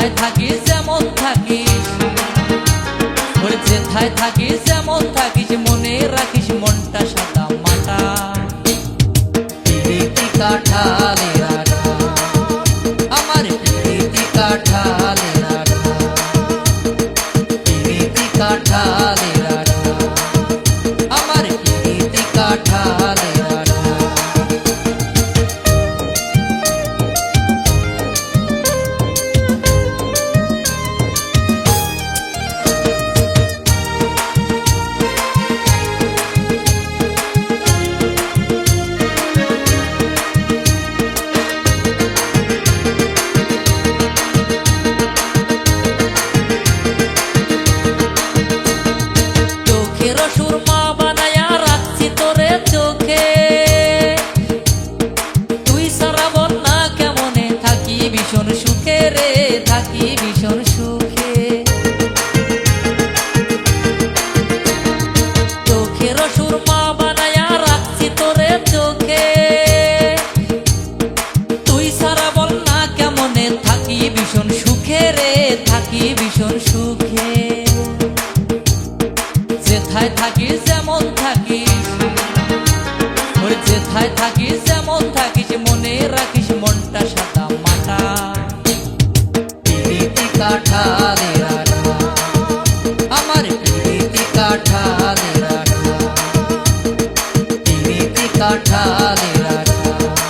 যেথায় থাকিস, যেমন থাকিস। ওরে, যেথায় থাকিস, যেমন থাকিস, মনে রাখিস মনটা সাদা মাটা। আমার প্রীতি কাঠালে কাঠালে আমার প্রীতি কাঠালে রে থাকি ভীষণ সুখে। যেথায় থাকিস যেমন থাকিস, ওই যেথায় থাকিস যেমন থাকিস, মনে রাখিস মনটা সাদা মাটা। আঠা আমার প্রীতি কাঠালের আঠা প্রীতি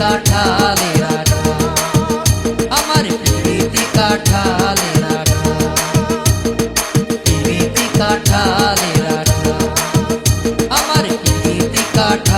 প্রীতি কাঠালের আঠা আমার প্রীতি কাঠালের আঠা প্রীতি কাঠালের আঠা আমার প্রীতি কাঠালের